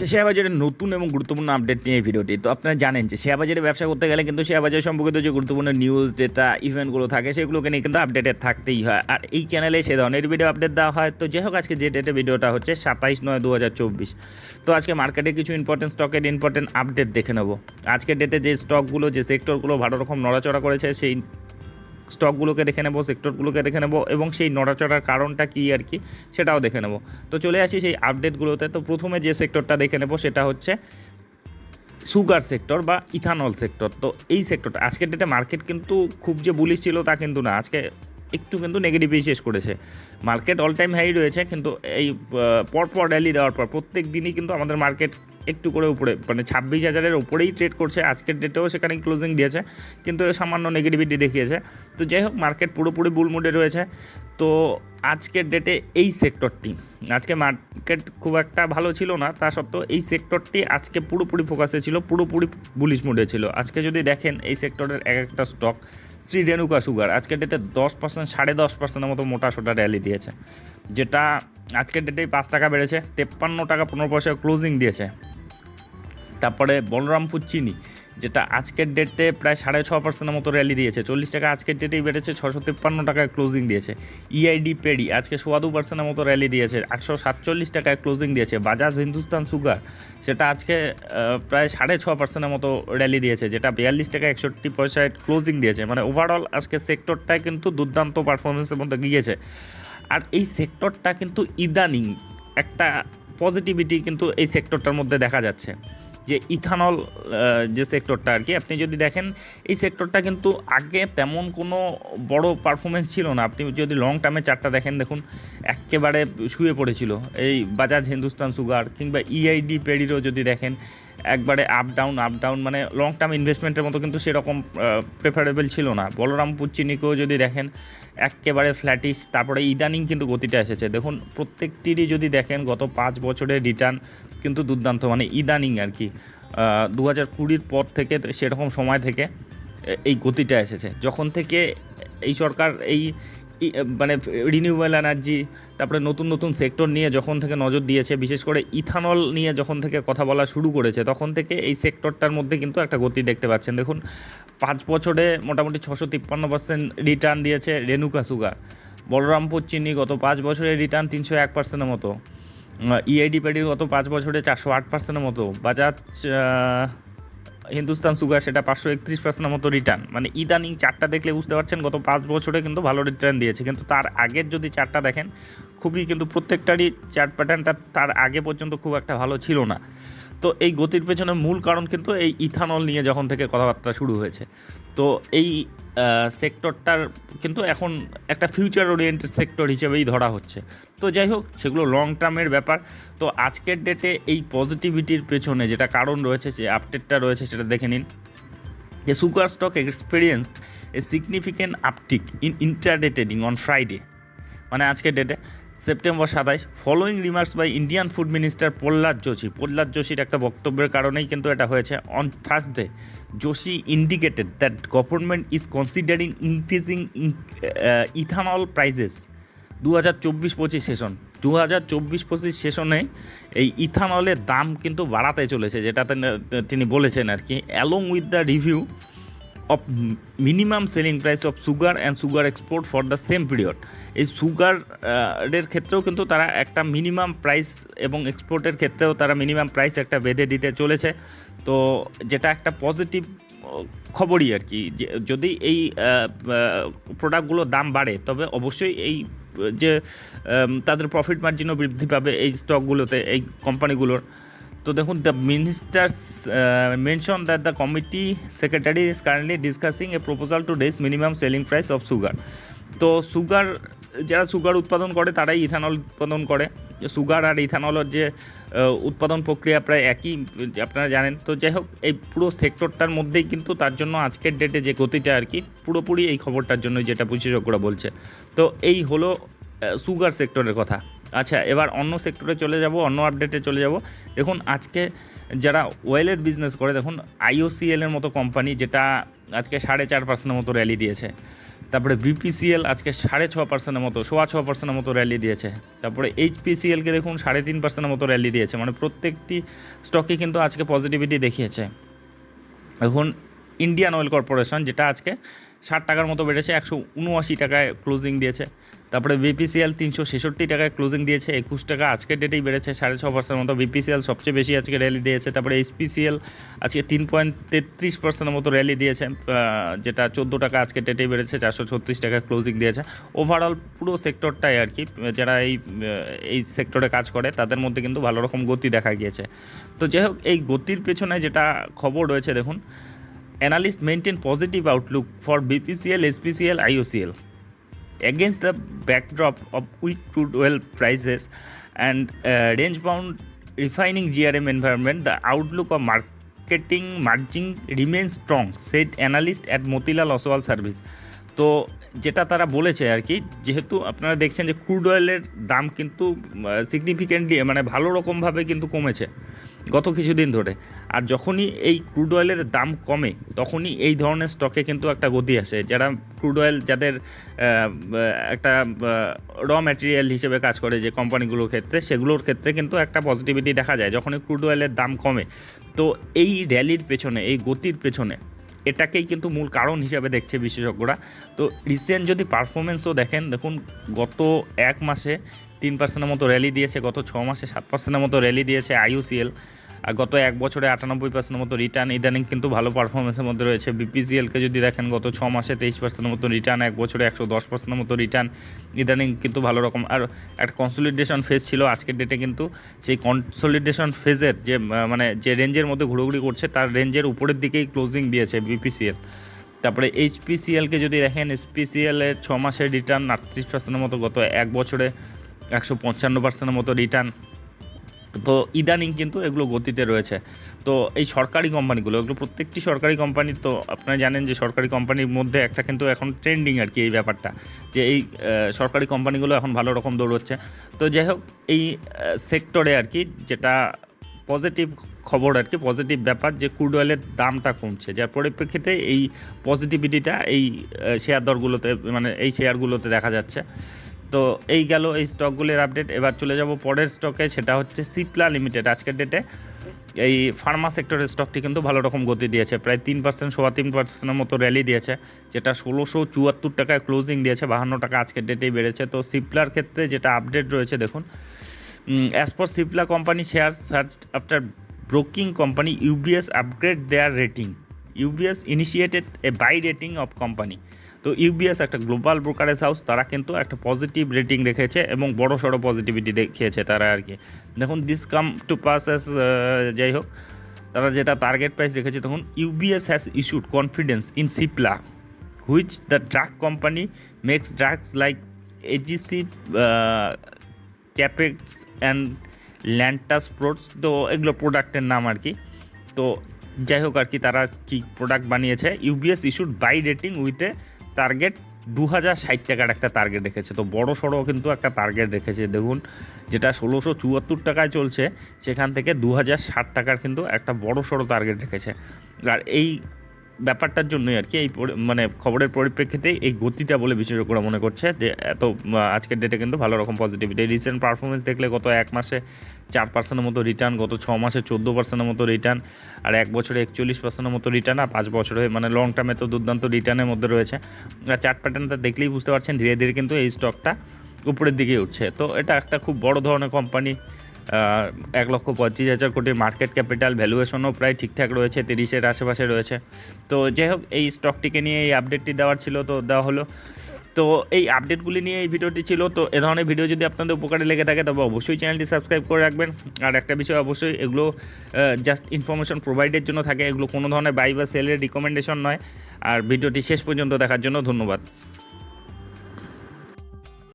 আচ্ছা শেয়ার বাজারের নতুন এবং গুরুত্বপূর্ণ আপডেট নিয়ে ভিডিওটি। তো আপনারা জানেন যে শেয়ার বাজারে ব্যবসা করতে গেলে কিন্তু শেয়ার বাজার সম্পর্কিত যে গুরুত্বপূর্ণ নিউজ ডেটা ইভেন্টগুলো থাকে, সেগুলোকে নিয়ে কিন্তু আপডেটেড থাকতেই হয়। আর এই চ্যানেলে সে ধরনের ভিডিও আপডেট দেওয়া হয়। তো যাই হোক, আজকে যে ডেটে ভিডিওটা হচ্ছে, সাতাইশ নয় দু হাজার চব্বিশ। তো আজকে মার্কেটে কিছু ইম্পর্টেন্ট স্টকের ইম্পর্টেন্ট আপডেট দেখে নেব। আজকের ডেটে যে স্টকগুলো যে সেক্টরগুলো ভালো রকম নড়াচড়া করেছে, সেই স্টকগুলোকে দেখে নেব, সেক্টরগুলোকে দেখে নেব এবং সেই নড়াচড়ার কারণটা কী আর কি সেটাও দেখে নেব। তো চলে আসি সেই আপডেটগুলোতে। তো প্রথমে যে সেক্টরটা দেখে নেব সেটা হচ্ছে সুগার সেক্টর বা ইথানল সেক্টর। তো এই সেক্টরটা, আজকের ডেটে মার্কেট কিন্তু খুব যে বুলিশ ছিল তা কিন্তু না, আজকে একটু কিন্তু নেগেটিভই শেষ করেছে। মার্কেট অল টাইম হাই রয়েছে, কিন্তু এই পরপর র্যালি দেওয়ার পর প্রত্যেক দিনই কিন্তু আমাদের মার্কেট একটু করে উপরে মানে ছাব্বিশ হাজারের উপরেই ট্রেড করছে। আজকের ডেটেও সেখানে ক্লোজিং দিয়েছে, কিন্তু সামান্য নেগেটিভিটি দেখিয়েছে। তো যাই হোক মার্কেট পুরোপুরি বুল মুডে রয়েছে। তো আজকের ডেটে এই সেক্টরটি আজকে মার্কেট খুব একটা ভালো ছিল না, তা সত্ত্বেও এই সেক্টরটি আজকে পুরোপুরি ফোকাসে ছিল, পুরোপুরি পুলিশ মুডে ছিল। আজকে যদি দেখেন, এই সেক্টরের এক একটা স্টক শ্রী রেণুকা সুগার আজকের ডেটে দশ পার্সেন্ট সাড়ে দশ পার্সেন্টের মতো মোটা সোটা র্যালি দিয়েছে। যেটা আজকের ডেটেই পাঁচ টাকা বেড়েছে, তেপ্পান্ন টাকা পনেরো পয়সা ক্লোজিং দিয়েছে। তারপরে বলরামপুর চিনি যেটা আজকের ডেটে প্রায় সাড়ে ছ পার্সেন্টের মতো র্যালি দিয়েছে। চল্লিশ টাকা আজকের ডেটেই বেড়েছে, ছশো তিপ্পান্ন টাকায় ক্লোজিং দিয়েছে। ইআইডি পেডি আজকে সোয়া দু পার্সেন্টের মতো র্যালি দিয়েছে একশো সাতচল্লিশ টাকায় ক্লোজিং দিয়েছে। বাজাজ হিন্দুস্তান সুগার সেটা আজকে প্রায় সাড়ে ছ পার্সেন্টের মতো র্যালি দিয়েছে, যেটা বিয়াল্লিশ টাকা একষট্টি পয়সায় ক্লোজিং দিয়েছে। মানে ওভারঅল আজকে সেক্টরটায় কিন্তু দুর্দান্ত পারফরমেন্সের মধ্যে গিয়েছে। আর এই সেক্টরটা কিন্তু ইদানিং একটা পজিটিভিটি কিন্তু এই সেক্টরটার মধ্যে দেখা যাচ্ছে। যে ইথানল যে সেক্টরটা আর কি, আপনি যদি দেখেন, এই সেক্টরটা কিন্তু আগে তেমন কোনো বড় পারফরমেন্স ছিল না। আপনি যদি লং টার্মে চারটা দেখেন, দেখুন একেবারে শুয়ে পড়েছিল। এই বাজাজ হিন্দুস্তান সুগার কিংবা ইআইডি পেডিরও যদি দেখেন একবারে আপ ডাউন আপ ডাউন মানে লং টার্ম ইনভেস্টমেন্টের মতো কিন্তু সেরকম প্রেফারেবল ছিল না। বলরামপুর চিনিকেও যদি দেখেন একেবারে ফ্ল্যাটিশ তারপরে ইদানিং কিন্তু গতিটা এসেছে। দেখুন, প্রত্যেকটিরই যদি দেখেন, গত পাঁচ বছরের রিটার্ন কিন্তু দুর্দান্ত মানে ইদানিং আর কি। দু হাজার কুড়ির পর থেকে সেরকম সময় থেকে এই গতিটা এসেছে। যখন থেকে এই সরকার এই মানে রিনিউয়েবল এনার্জি তারপরে নতুন নতুন সেক্টর নিয়ে যখন থেকে নজর দিয়েছে, বিশেষ করে ইথানল নিয়ে যখন থেকে কথা বলা শুরু করেছে, তখন থেকে এই সেক্টরটার মধ্যে কিন্তু একটা গতি দেখতে পাচ্ছেন। দেখুন, পাঁচ বছরে মোটামুটি ছশো তিপ্পান্ন পার্সেন্ট রিটার্ন দিয়েছে রেণুকা সুগার বলরামপুর চিনি গত পাঁচ বছরের রিটার্ন তিনশো এক পার্সেন্টের মতো। ইআইডি প্যাডির গত পাঁচ বছরে চারশো আট পার্সেন্টের মতো। বাজাজ হিন্দুস্তান সুগার, সেটা পাঁচশো একত্রিশ পার্সেন্টের মতো রিটার্ন মানে ইদানিং চারটা দেখলে বুঝতে পারছেন, গত পাঁচ বছরে কিন্তু ভালো রিটার্ন দিয়েছে। কিন্তু তার আগের যদি চারটা দেখেন, খুবই কিন্তু প্রত্যেকটারই চার্ট প্যাটার্নটা তার আগে পর্যন্ত খুব একটা ভালো ছিল না। তো এই গতির পেছনে মূল কারণ কিন্তু এই ইথানল নিয়ে যখন থেকে কথাবার্তা শুরু হয়েছে। তো এই সেক্টরটার কিন্তু এখন একটা ফিউচার ওরিয়েন্টেড সেক্টর হিসেবেই ধরা হচ্ছে। তো যাই হোক, সেগুলো লং টার্মের ব্যাপার। তো আজকের ডেটে এই পজিটিভিটির পেছনে যেটা কারণ রয়েছে, যে আপডেটটা রয়েছে, সেটা দেখে নিন। যে sugar stock experienced a significant uptick in intraday trading on Friday মানে আজকের ডেটে সেপ্টেম্বর সাতাইশ following remarks by Indian food minister Pralhad Joshi. Pralhad যোশীর একটা বক্তব্যের কারণেই কিন্তু এটা হয়েছে। On Thursday Joshi indicated that government is considering increasing ethanol prices দু হাজার চব্বিশ পঁচিশ সেশন দু হাজার চব্বিশ পঁচিশ সেশনে এই ইথানলের দাম কিন্তু বাড়াতে চলেছে, যেটা তিনি- তিনি বলেছেন আর কি। Along with the review of minimum selling price of sugar and sugar export for the same period এই সুগার এর ক্ষেত্রেও কিন্তু তারা একটা মিনিমাম প্রাইস এবং এক্সপোর্টের ক্ষেত্রেও তারা মিনিমাম প্রাইস একটা বেঁধে দিতে চলেছে। তো যেটা একটা পজিটিভ খবরই আর কি। যদি এই প্রোডাক্টগুলোর দাম বাড়ে, তবে অবশ্যই এই, যে তাদের প্রফিট মার্জিনও বৃদ্ধি পাবে এই স্টকগুলোতে এই কোম্পানিগুলোর তো দেখুন the minister's mention that the committee secretary is currently discussing a proposal to raise minimum selling price of sugar তো সুগার যারা সুগার উৎপাদন করে, তারাই ইথানল উৎপাদন করে। সুগার আর ইথানলের যে উৎপাদন প্রক্রিয়া প্রায় একই, আপনারা জানেন। তো যাই হোক, এই পুরো সেক্টরটার মধ্যেই কিন্তু তার জন্য আজকের ডেটে যে গতিটা আর কি, পুরোপুরি এই খবরটার জন্য যেটা বিশেষজ্ঞরা বলছে। তো এই হলো সুগার সেক্টরের কথা। আচ্ছা এবার অন্য সেক্টরে চলে যাব, অন্য আপডেটে চলে যাব। দেখুন, আজকে যারা ওয়েলের বিজনেস করে, দেখুন আইওসিএল এর মতো কোম্পানি যেটা আজকে সাড়ে চার পার্সেন্টের মতো র্যালি দিয়েছে। তারপরে বিপিসিএল আজকে সাড়ে ছ পার্সেন্টের মতো, সোয়া ছ পার্সেন্টের মতো র্যালি দিয়েছে। তারপরে এইচপিসিএলকে দেখুন, সাড়ে তিন পার্সেন্টের মতো র্যালি দিয়েছে। মানে প্রত্যেকটি স্টকে কিন্তু আজকে পজিটিভিটি দেখিয়েছে। এখন ইন্ডিয়ান অয়েল কর্পোরেশন যেটা আজকে ষাট টাকার মতো বেড়েছে, একশো উনআশি টাকায় ক্লোজিং দিয়েছে। তারপরে বিপিসিএল তিনশো ছেষট্টি টাকায় ক্লোজিং দিয়েছে, একুশ টাকা আজকের ডেটেই বেড়েছে, সাড়ে ছ পার্সেন্ট মতো। বিপিসিএল সবচেয়ে বেশি আজকে র্যালি দিয়েছে, তারপরে এসপিসিএল আজকে তিন পয়েন্ট তেত্রিশ পার্সেন্টের মতো র্যালি দিয়েছে যেটা চোদ্দ টাকা আজকে ডেটেই বেড়েছে, চারশো ছত্রিশ টাকায় ক্লোজিং দিয়েছে। ওভারঅল পুরো সেক্টরটাই আর কি, যারা এই এই সেক্টরে কাজ করে, তাদের মধ্যে কিন্তু ভালো রকম গতি দেখা গিয়েছে। তো যাই হোক, এই গতির পেছনে যেটা খবর রয়েছে, দেখুন analysts maintain positive outlook for BPCL, SPCL, IOCL. Against the backdrop of weak crude oil prices and uh, range-bound refining GRM environment, the outlook of marketing margin remains strong, said analyst at Motilal Oswal Service. তো যেটা তারা বলেছে আর কি যেহেতু আপনারা দেখছেন যে crude অয়েলের দাম কিন্তু সিগনিফিকেন্টলি মানে ভালো রকমভাবে কিন্তু কমেছে গত কিছুদিন ধরে। আর যখনই এই ক্রুড অয়েলের দাম কমে, তখনই এই ধরনের স্টকে কিন্তু একটা গতি আসে। যারা ক্রুড অয়েল, যাদের একটা র ম্যাটেরিয়াল হিসেবে কাজ করে যে কোম্পানিগুলোর ক্ষেত্রে, সেগুলোর ক্ষেত্রে কিন্তু একটা পজিটিভিটি দেখা যায়। যখনই ক্রুড অয়েলের দাম কমে, তো এই র্যালির পেছনে, এই গতির পেছনে, এটাকেই কিন্তু মূল কারণ হিসাবে দেখছে বিশেষজ্ঞরা। তো রিসেন্ট যদি পারফরমেন্সও দেখেন, দেখুন, গত এক মাসে তিন পার্সেন্টের মতো র্যালি দিয়েছে, গত ছ মাসে সাত পার্সেন্টের মতো র্যালি দিয়েছে আইউসিএল আর গত এক বছরে আটানব্বই পার্সেন্টের মতো রিটার্ন ইদানিং কিন্তু ভালো পারফরমেন্সের মধ্যে রয়েছে। বিপিসিএলকে যদি দেখেন, গত ছ মাসে তেইশ পার্সেন্টের মতো রিটার্ন এক বছরে একশো দশ পার্সেন্টের মতো রিটার্ন ইদানিং কিন্তু ভালো রকম। আর একটা কনসলিডেশন ফেজ ছিল আজকের ডেটে কিন্তু সেই কনসলিডেশন ফেজের যে মানে যে রেঞ্জের মধ্যে ঘুরোঘুরি করছে, তার রেঞ্জের উপরের দিকেই ক্লোজিং দিয়েছে বিপিসিএল তারপরে এইচপিসিএলকে যদি দেখেন এসপিসিএল এর ছ মাসের রিটার্ন আটত্রিশ পার্সেন্টের মতো গত এক বছরে একশো পঞ্চান্ন পার্সেন্টের মতো রিটার্ন তো ইদানিং কিন্তু এগুলো গতিতে রয়েছে। তো এই সরকারি কোম্পানিগুলো, এগুলো প্রত্যেকটি সরকারি কোম্পানি তো আপনারা জানেন যে সরকারি কোম্পানির মধ্যে একটা কিন্তু এখন ট্রেন্ডিং আর কি এই ব্যাপারটা, যে এই সরকারি কোম্পানিগুলো এখন ভালো রকম দৌড়চ্ছে। তো যাই হোক, এই সেক্টরে আর কি যেটা পজিটিভ খবর আর কি পজিটিভ ব্যাপার যে ক্রুড অয়েলের দামটা কমছে। যার পরিপ্রেক্ষিতে এই পজিটিভিটিটা এই শেয়ার দরগুলোতে মানে এই শেয়ারগুলোতে দেখা যাচ্ছে। তো এই গেল এই স্টকগুলির আপডেট এবার চলে যাব পরের স্টকে সেটা হচ্ছে সিপলা লিমিটেড আজকের ডেটে এই ফার্মা সেক্টরের স্টকটি কিন্তু ভালো রকম গতি দিয়েছে। প্রায় তিন পার্সেন্ট সোয়া তিন পার্সেন্টের মতো র্যালি দিয়েছে, যেটা ষোলোশো চুয়াত্তর টাকায় ক্লোজিং দিয়েছে, বাহান্ন টাকা আজকের ডেটেই বেড়েছে। তো সিপলার ক্ষেত্রে যেটা আপডেট রয়েছে, দেখুন as per Cipla company share surge after broking company UBS upgrade their rating UBS initiated a buy rating of company তো ইউবিএস একটা গ্লোবাল ব্রোকারেজ হাউস তারা কিন্তু একটা পজিটিভ রেটিং রেখেছে এবং বড় সড়ো পজিটিভিটি দেখিয়েছে তারা আর কি। দেখুন this come to pass as যাই হোক, তারা যেটা টার্গেট প্রাইস রেখেছে, তখন UBS has issued confidence in Cipla which the drug company makes drugs like AGC capex and Lantus prods তো এগুলো প্রোডাক্টের নাম আর কি। তো যাই হোক আর কি, তারা কি প্রোডাক্ট বানিয়েছে? UBS issued buy rating with a target দু হাজার ষাট টাকার একটা টার্গেট রেখেছে তো বড় সড়ো কিন্তু একটা টার্গেট রেখেছে দেখুন, যেটা ষোলোশো চুয়াত্তর টাকায় চলছে, সেখান থেকে দু হাজার ষাট টাকার কিন্তু একটা বড় সড়ো টার্গেট রেখেছে আর এই ব্যাপারটার জন্যই আর কি, এই মানে খবরের পরিপ্রেক্ষিতে এই গতিটা বলে বিশেষজ্ঞরা মনে করছে যে এত আজকের ডেটে কিন্তু ভালো রকম পজিটিভিটি রিসেন্ট পারফরমেন্স দেখলে গত এক মাসে চার পার্সেন্টের মতো রিটার্ন গত ছ মাসে চোদ্দ পার্সেন্টের মতো রিটার্ন আর এক বছরে একচল্লিশ পার্সেন্টের মতো রিটার্ন আর পাঁচ বছরে মানে লং টার্মে তো দুর্দান্ত রিটার্নের মধ্যে রয়েছে। আর চার্ট প্যাটার্নটা দেখলেই বুঝতে পারছেন, ধীরে ধীরে কিন্তু এই স্টকটা উপরের দিকে উঠছে। তো এটা একটা খুব বড় ধরনের কোম্পানি এক লক্ষ পঁচিশ হাজার কোটির মার্কেট ক্যাপিটাল ভ্যালুয়েশনও প্রায় ঠিকঠাক রয়েছে, তিরিশের আশেপাশে রয়েছে। তো যাই হোক, এই স্টকটিকে নিয়ে এই আপডেটটি দেওয়ার ছিল, তো দেওয়া হলো। তো এই আপডেটগুলি নিয়ে এই ভিডিওটি ছিল, তো এ ধরনের ভিডিও যদি আপনাদের উপকারে লেগে থাকে, তবে অবশ্যই চ্যানেলটি সাবস্ক্রাইব করে রাখবেন। আর একটা বিষয় অবশ্যই, এগুলো জাস্ট ইনফরমেশন প্রোভাইডের জন্য থাকে, এগুলো কোনো ধরনের বাই বা সেলের রিকমেন্ডেশন নয়। আর ভিডিওটি শেষ পর্যন্ত দেখার জন্য ধন্যবাদ।